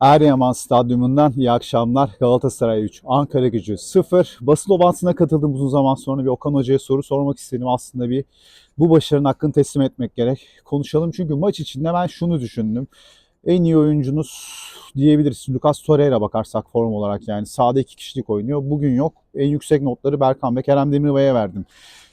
Eryaman Stadyumundan iyi akşamlar. Galatasaray 3, Ankara gücü 0. Basın toplantısına katıldım uzun zaman sonra bir Okan Hoca'ya soru sormak istedim. Aslında bir bu başarının hakkını teslim etmek gerek. Konuşalım çünkü maç içinde ben şunu düşündüm. En iyi oyuncunuz diyebiliriz. Lucas Torreira bakarsak form olarak yani sahada iki kişilik oynuyor. Bugün yok. En yüksek notları Berkan ve Kerem Demirbay'a verdim.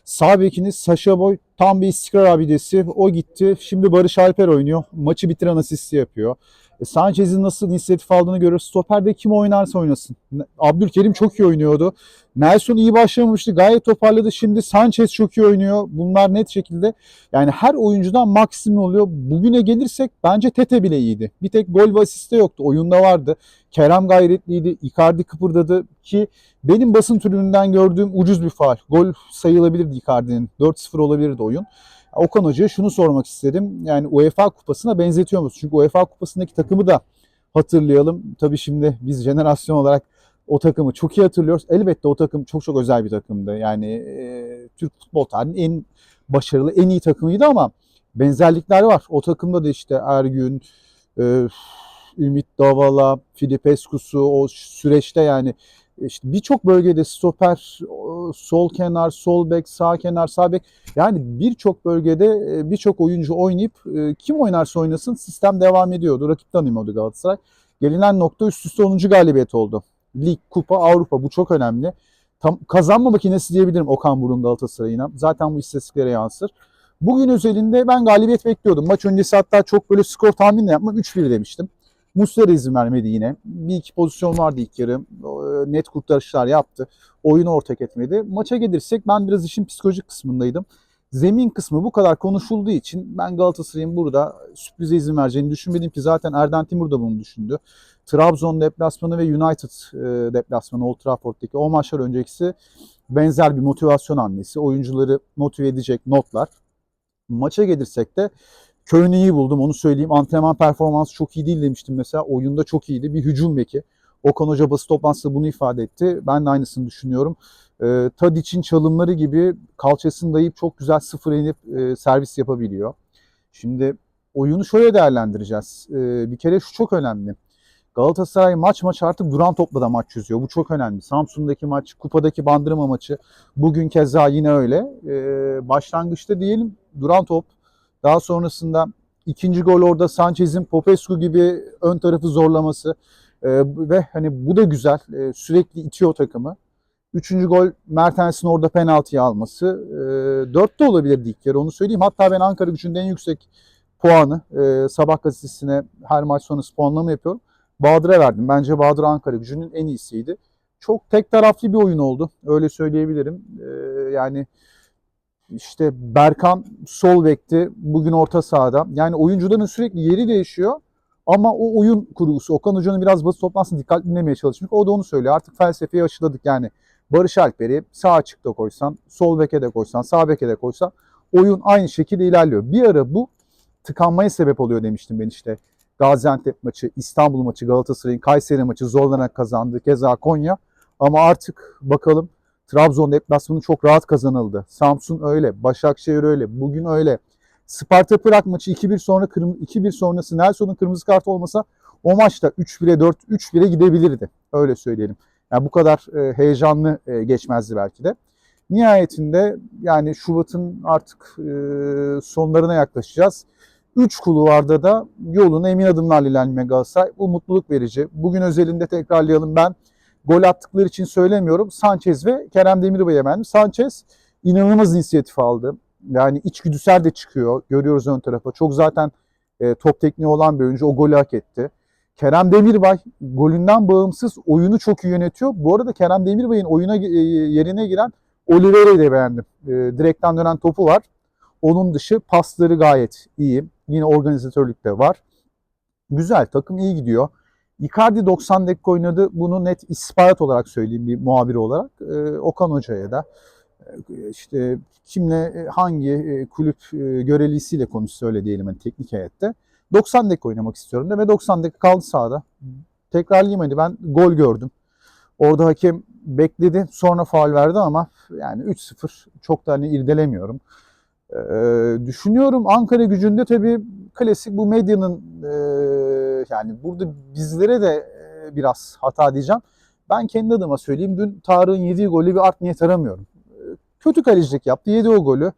Sağ bekiniz Saşa Boy tam bir istikrar abidesi. O gitti. Şimdi Barış Alper oynuyor. Maçı bitiren asisti yapıyor. E, Sanchez'in nasıl inisiyatif aldığını görüyoruz. Stoper'de kim oynarsa oynasın. Abdülkerim çok iyi oynuyordu. Nelson iyi başlamamıştı. Gayet toparladı. Şimdi Sanchez çok iyi oynuyor. Bunlar net şekilde yani her oyuncudan maksimum oluyor. Bugüne gelirsek bence Tete bile iyiydi. Bir tek gol ve asiste yoktu. Oyunda vardı. Kerem gayretliydi. Icardi kıpırdadı ki benim basın tribününden gördüğüm ucuz bir faal. Gol sayılabilirdi Icardi'nin. 4-0 olabilirdi oyun. Okan Hoca'ya şunu sormak istedim. Yani UEFA kupasına benzetiyor musun? Çünkü UEFA kupasındaki takımı da hatırlayalım. Tabii şimdi biz jenerasyon olarak o takımı çok iyi hatırlıyoruz. Elbette o takım çok çok özel bir takımdı. Yani e, Türk futbol tarihinin en başarılı, en iyi takımıydı ama benzerlikler var. O takımda da işte Ergün, e, Ümit Davala, Filipescu'su o süreçte yani işte birçok bölgede stoper, sol kenar, sol bek, sağ kenar, sağ bek yani birçok bölgede e, birçok oyuncu oynayıp e, kim oynarsa oynasın sistem devam ediyordu. Rakip tanımıyordu Galatasaray. Gelinen nokta üst üste 10. galibiyet oldu. Lig, kupa, Avrupa bu çok önemli. Tam, kazanma makinesi diyebilirim Okan Burun Galatasaray'ına. Zaten bu istatistiklere yansır. Bugün özelinde ben galibiyet bekliyordum. Maç öncesi hatta çok böyle skor tahmini yapmam. 3-1 demiştim. Muslera izin vermedi yine. Bir iki pozisyon vardı ilk yarı. Net kurtarışlar yaptı. Oyunu ortak etmedi. Maça gelirsek ben biraz işin psikolojik kısmındaydım. Zemin kısmı bu kadar konuşulduğu için ben Galatasaray'ın burada sürprize izin vereceğini düşünmedim ki zaten Erden Timur da bunu düşündü. Trabzon deplasmanı ve United deplasmanı Old Trafford'daki o maçlar öncekisi benzer bir motivasyon hamlesi. Oyuncuları motive edecek notlar. Maça gelirsek de Köln'ü iyi buldum onu söyleyeyim. Antrenman performansı çok iyi değil demiştim mesela. Oyunda çok iyiydi. Bir hücum beki. Okan Hoca basın toplantısında bunu ifade etti. Ben de aynısını düşünüyorum. E, Tadic'in çalımları gibi kalçasını dayayıp çok güzel sıfır inip e, servis yapabiliyor. Şimdi oyunu şöyle değerlendireceğiz. E, bir kere şu çok önemli. Galatasaray maç maç artık duran topla da maç çözüyor. Bu çok önemli. Samsun'daki maç, kupadaki bandırma maçı. Bugün keza yine öyle. E, başlangıçta diyelim duran top. Daha sonrasında ikinci gol orada Sanchez'in Popescu gibi ön tarafı zorlaması. Ee, ve hani bu da güzel. Ee, sürekli itiyor takımı. Üçüncü gol Mertens'in orada penaltıyı alması. Ee, dört de olabilirdi ilk yarı onu söyleyeyim. Hatta ben Ankara gücünün en yüksek puanı e, sabah gazetesine her maç sonrası puanlama yapıyorum. Bahadır'a verdim. Bence Bahadır Ankara gücünün en iyisiydi. Çok tek taraflı bir oyun oldu. Öyle söyleyebilirim. Ee, yani işte Berkan sol bekti. Bugün orta sahada. Yani oyuncuların sürekli yeri değişiyor. Ama o oyun kurgusu, Okan Hoca'nın biraz basın toplantısını dikkatli dinlemeye çalışmış. O da onu söylüyor. Artık felsefeyi aşıladık yani. Barış Alper'i sağ açıkta koysan, sol beke de koysan, sağ beke de koysan oyun aynı şekilde ilerliyor. Bir ara bu tıkanmaya sebep oluyor demiştim ben işte. Gaziantep maçı, İstanbul maçı, Galatasaray'ın Kayseri maçı zorlanarak kazandı. Keza Konya. Ama artık bakalım Trabzon deplasmanı çok rahat kazanıldı. Samsun öyle, Başakşehir öyle, bugün öyle. Sparta Prag maçı 2-1 sonra 2-1 sonrası Nelson'un kırmızı kartı olmasa o maçta 3-1'e 4-3-1'e gidebilirdi. Öyle söyleyelim. Yani bu kadar e, heyecanlı e, geçmezdi belki de. Nihayetinde yani Şubat'ın artık e, sonlarına yaklaşacağız. 3 kulvarda da yolun emin adımlarla ilerlemeye Galatasaray. Bu mutluluk verici. Bugün özelinde tekrarlayalım ben gol attıkları için söylemiyorum. Sanchez ve Kerem Demirbay'a beğendim. Sanchez inanılmaz inisiyatif aldı. Yani içgüdüsel de çıkıyor. Görüyoruz ön tarafa. Çok zaten e, top tekniği olan bir oyuncu. O golü hak etti. Kerem Demirbay golünden bağımsız oyunu çok iyi yönetiyor. Bu arada Kerem Demirbay'ın oyuna e, yerine giren Oliveira'yı da beğendim. E, direkten dönen topu var. Onun dışı pasları gayet iyi. Yine organizatörlük de var. Güzel. Takım iyi gidiyor. Icardi 90 dakika oynadı. Bunu net ispat olarak söyleyeyim bir muhabiri olarak. Ee, Okan Hoca'ya da e, işte kimle e, hangi e, kulüp görevlisiyle konuşsa öyle diyelim hani teknik heyette. 90 dakika oynamak istiyorum de ve 90 dakika kaldı sahada. Tekrarlayayım hani ben gol gördüm. Orada hakem bekledi sonra faul verdi ama yani 3-0 çok da hani irdelemiyorum. Ee, düşünüyorum Ankara gücünde tabii klasik bu medyanın e, yani burada bizlere de e, biraz hata diyeceğim. Ben kendi adıma söyleyeyim. Dün Tarık'ın yediği golü bir art niyet aramıyorum. E, Kötü kalecilik yaptı. Yedi o golü.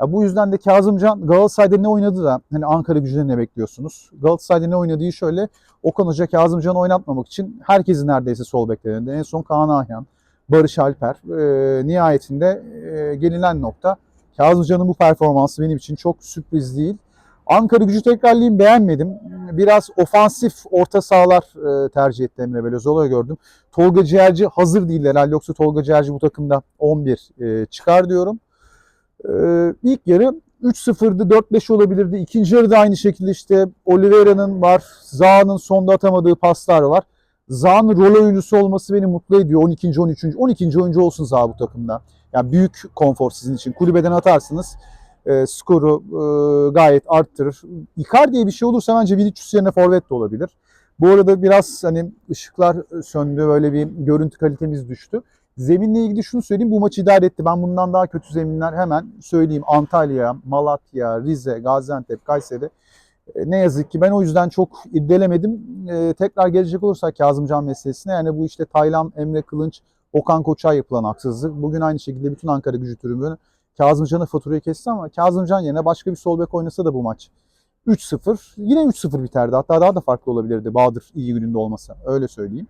Ya bu yüzden de Kazımcan Galatasaray'da ne oynadı da hani Ankara gücüne ne bekliyorsunuz? Galatasaray'da ne oynadığı şöyle Okan Hoca Kazımcan'ı oynatmamak için herkesin neredeyse sol beklerinde. En son Kaan Ahyan, Barış Alper. E, nihayetinde e, gelinen nokta Kazımcan'ın bu performansı benim için çok sürpriz değil. Ankara gücü tekrarlayayım beğenmedim. Biraz ofansif orta sahalar e, tercih etti Emre Belözoğlu'yu gördüm. Tolga Ciğerci hazır değil herhalde yoksa Tolga Ciğerci bu takımda 11 e, çıkar diyorum. E, ilk yarı 3-0'dı 4-5 olabilirdi. İkinci yarıda aynı şekilde işte Oliveira'nın var, Zaha'nın sonda atamadığı paslar var. Zaha'nın rol oyuncusu olması beni mutlu ediyor. 12. 13. 12. oyuncu olsun Zaha bu takımda. Yani büyük konfor sizin için. Kulübeden atarsınız e, skoru e, gayet arttırır. Icardi'ye bir şey olursa bence Vinicius yerine forvet de olabilir. Bu arada biraz hani ışıklar söndü, böyle bir görüntü kalitemiz düştü. Zeminle ilgili şunu söyleyeyim, bu maçı idare etti. Ben bundan daha kötü zeminler hemen söyleyeyim. Antalya, Malatya, Rize, Gaziantep, Kayseri. E, ne yazık ki ben o yüzden çok irdelemedim. E, tekrar gelecek olursak Kazımcan meselesine yani bu işte Taylan, Emre Kılınç, Okan Koç'a yapılan haksızlık. Bugün aynı şekilde bütün Ankara gücü tribünü Kazımcan'a faturayı kesti ama Kazımcan yerine başka bir sol bek oynasa da bu maç 3-0 yine 3-0 biterdi. Hatta daha da farklı olabilirdi Bahadır iyi gününde olmasa. Öyle söyleyeyim.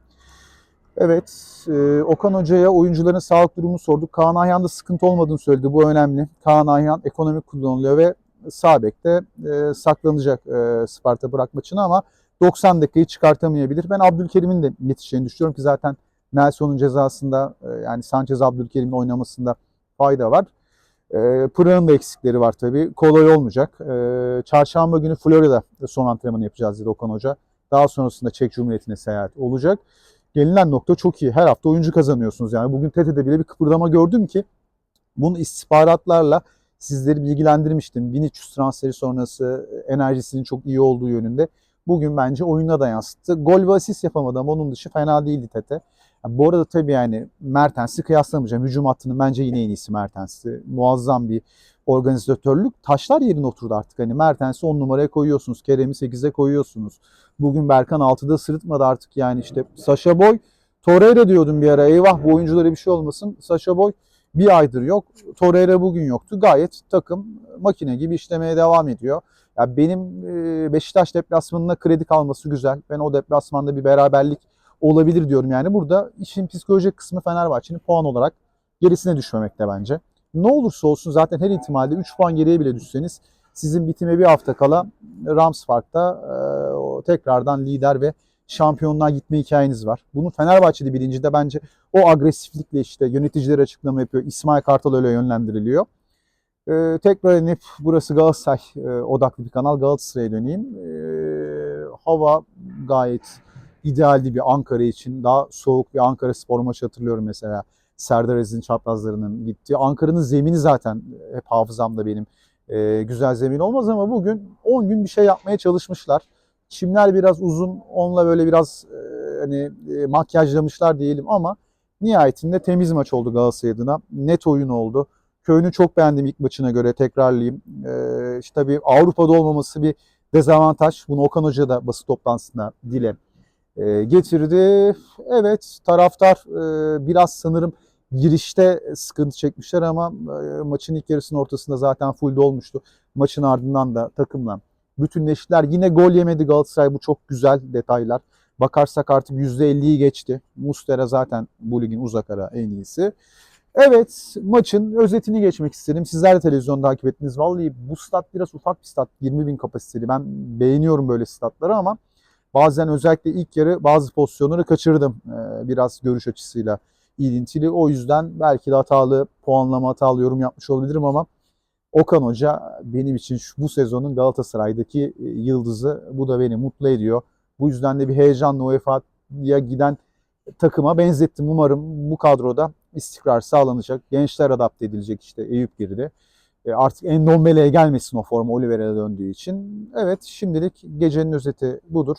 Evet, e, Okan Hoca'ya oyuncuların sağlık durumunu sorduk. Kaan Ayhan'da sıkıntı olmadığını söyledi. Bu önemli. Kaan Ayhan ekonomik kullanılıyor ve sağ bekte e, saklanacak e, Sparta bırak maçını ama 90 dakikayı çıkartamayabilir. Ben Abdülkerim'in de yetişeceğini düşünüyorum ki zaten Nelson'un cezasında e, yani Sanchez Abdülkerim'in oynamasında fayda var. E, Pıra'nın da eksikleri var tabii. Kolay olmayacak. E, çarşamba günü Florida son antrenmanı yapacağız dedi Okan Hoca. Daha sonrasında Çek Cumhuriyeti'ne seyahat olacak. Gelinen nokta çok iyi. Her hafta oyuncu kazanıyorsunuz. Yani bugün TET'de bile bir kıpırdama gördüm ki bunu istihbaratlarla sizleri bilgilendirmiştim. Vinicius transferi sonrası enerjisinin çok iyi olduğu yönünde. Bugün bence oyuna da yansıttı. Gol ve asist yapamadı ama onun dışı fena değildi Tete. Bu arada tabii yani Mertens'i kıyaslamayacağım. Hücum hattının bence yine en iyisi Mertens'ti. Muazzam bir organizatörlük. Taşlar yerine oturdu artık. Hani Mertens'i 10 numaraya koyuyorsunuz. Kerem'i 8'e koyuyorsunuz. Bugün Berkan 6'da sırıtmadı artık yani işte Sasha Boy. Torreira diyordum bir ara. Eyvah bu oyunculara bir şey olmasın. Sasha Boy bir aydır yok. Torreira bugün yoktu. Gayet takım makine gibi işlemeye devam ediyor. Ya benim Beşiktaş deplasmanına kredi kalması güzel. Ben o deplasmanda bir beraberlik olabilir diyorum yani. Burada işin psikolojik kısmı Fenerbahçe'nin puan olarak gerisine düşmemekte bence. Ne olursa olsun zaten her ihtimalde 3 puan geriye bile düşseniz sizin bitime bir hafta kala Rams Park'ta e, tekrardan lider ve şampiyonluğa gitme hikayeniz var. Bunu Fenerbahçe'de bilincinde bence o agresiflikle işte yöneticiler açıklama yapıyor. İsmail Kartal öyle yönlendiriliyor. Ee, tekrar inip burası Galatasaray e, odaklı bir kanal. Galatasaray'a döneyim. Ee, hava gayet idealdi bir Ankara için. Daha soğuk bir Ankara spor maçı hatırlıyorum mesela. Serdar Aziz'in çaprazlarının gittiği. Ankara'nın zemini zaten hep hafızamda benim. Ee, güzel zemin olmaz ama bugün 10 gün bir şey yapmaya çalışmışlar. Çimler biraz uzun. Onunla böyle biraz e, hani e, makyajlamışlar diyelim ama nihayetinde temiz maç oldu Galatasaray adına. Net oyun oldu. Köyünü çok beğendim ilk maçına göre tekrarlayayım. Ee, işte tabii Avrupa'da olmaması bir dezavantaj. Bunu Okan Hoca da basın toplantısında dile e, getirdi. Evet taraftar e, biraz sanırım girişte sıkıntı çekmişler ama e, maçın ilk yarısının ortasında zaten full olmuştu. Maçın ardından da takımla bütünleştiler. Yine gol yemedi Galatasaray. Bu çok güzel detaylar. Bakarsak artık %50'yi geçti. Mustera zaten bu ligin uzak ara en iyisi. Evet maçın özetini geçmek istedim. Sizler de televizyon takip ettiniz. Vallahi bu stat biraz ufak bir stat. 20 bin kapasiteli. Ben beğeniyorum böyle statları ama bazen özellikle ilk yarı bazı pozisyonları kaçırdım. Ee, biraz görüş açısıyla ilintili. O yüzden belki de hatalı puanlama, hatalı yorum yapmış olabilirim ama Okan Hoca benim için şu, bu sezonun Galatasaray'daki e, yıldızı. Bu da beni mutlu ediyor. Bu yüzden de bir heyecanla UEFA'ya giden takıma benzettim. Umarım bu kadroda istikrar sağlanacak. Gençler adapte edilecek işte Eyüp girdi. E artık Endombele'ye gelmesin o forma Oliveira'ya döndüğü için. Evet şimdilik gecenin özeti budur.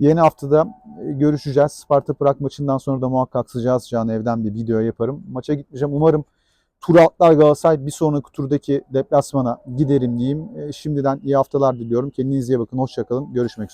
Yeni haftada e, görüşeceğiz. Sparta Prag maçından sonra da muhakkak sıcağı sıcağına evden bir video yaparım. Maça gitmeyeceğim. Umarım tur atlar Galatasaray bir sonraki turdaki deplasmana giderim diyeyim. E, Şimdiden iyi haftalar diliyorum. Kendinize iyi bakın. Hoşçakalın. Görüşmek üzere.